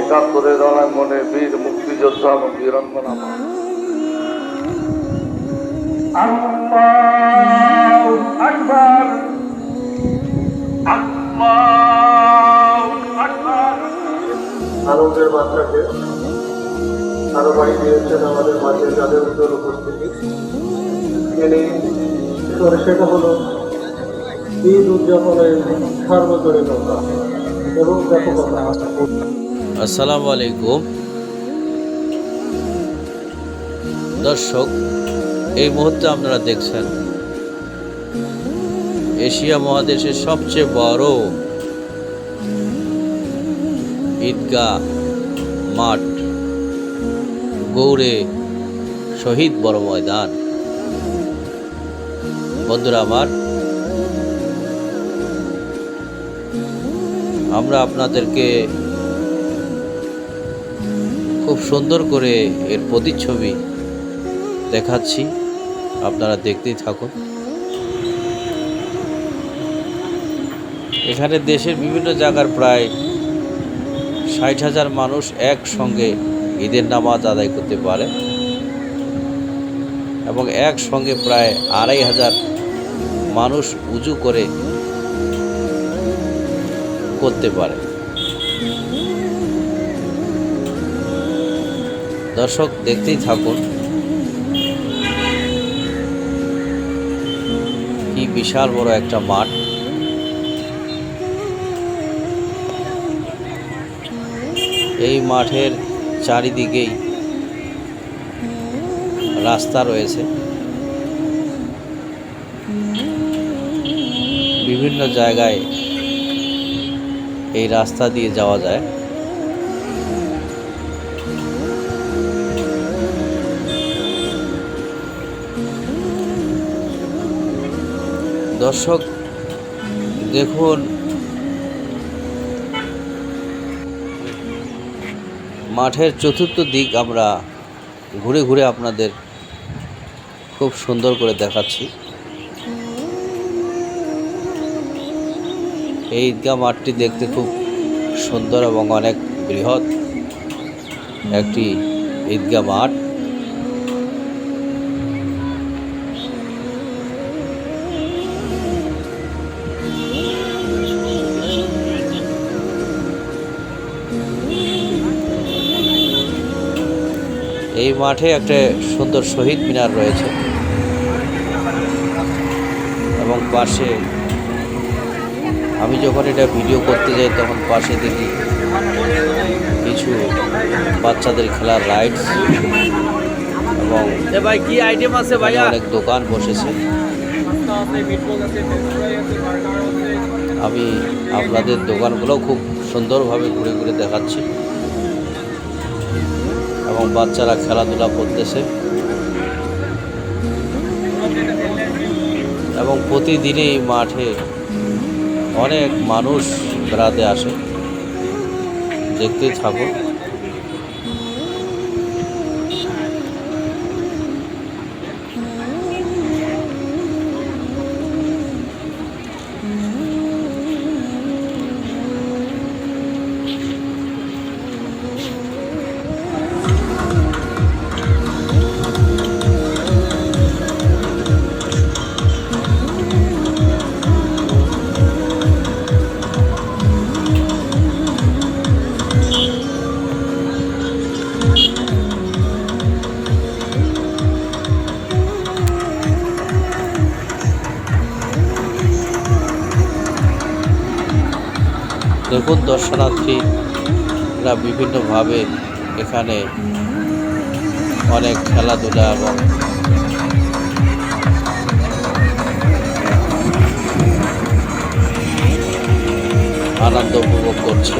একাত্তরের জনায় মনে বীর মুক্তিযোদ্ধা এবং বীরঙ্গনা। আনন্দের মাত্রাকে আরও বাড়ি দিয়েছেন আমাদের মাঝে যাদের উজ্জ্বল উপস্থিতি। সেটা হলো ঈদ উদযাপনের সর্বজনীন এবং আসসালামু আলাইকুম দর্শক, এই মুহূর্তে আপনারা দেখছেন এশিয়া মহাদেশের সবচেয়ে বড় ঈদগাহ মাঠ, গৌড়ে শহীদ বড় ময়দান। বন্ধুরা, আমার আমরা আপনাদেরকে খুব সুন্দর করে এর প্রতিচ্ছবি দেখাচ্ছি। আপনারা দেখতেই থাকুন। এখানে দেশের বিভিন্ন জায়গার প্রায় ষাট হাজার মানুষ একসঙ্গে ঈদের নামাজ আদায় করতে পারে এবং একসঙ্গে প্রায় আড়াই হাজার মানুষ উজু করে করতে পারে। দর্শক, দেখতেই থাকুন। কি বিশাল বড় একটা মাঠ। এই মাঠের চারিদিকেই রাস্তা রয়েছে। বিভিন্ন জায়গায় এই রাস্তা দিয়ে যাওয়া যায়। দর্শক, দেখুন, মাঠের চতুর্থ দিক আমরা ঘুরে ঘুরে আপনাদের খুব সুন্দর করে দেখাচ্ছি। এই ঈদগাহ মাঠটি দেখতে খুব সুন্দর এবং অনেক বৃহৎ একটি ঈদগাহ মাঠ। এই মাঠে একটা সুন্দর শহীদ মিনার রয়েছে এবং পাশে আমি যখন এটা ভিডিও করতে যাই তখন পাশে দেখি কিছু বাচ্চাদের খেলার রাইডস এবং ভাই কি আইটেম আছে এখানে অনেক দোকান বসেছে। আমি আপনাদের দোকানগুলো খুব সুন্দরভাবে ঘুরে ঘুরে দেখাচ্ছি। এবং বাচ্চারা খেলাধুলা করতেছে। এবং প্রতিদিনই মাঠে অনেক মানুষ বেড়াতে আসে। দেখতে থাকুন দেখুন দর্শনার্থীরা বিভিন্নভাবে এখানে অনেক খেলাধুলা এবং আনন্দ উপভোগ করছে।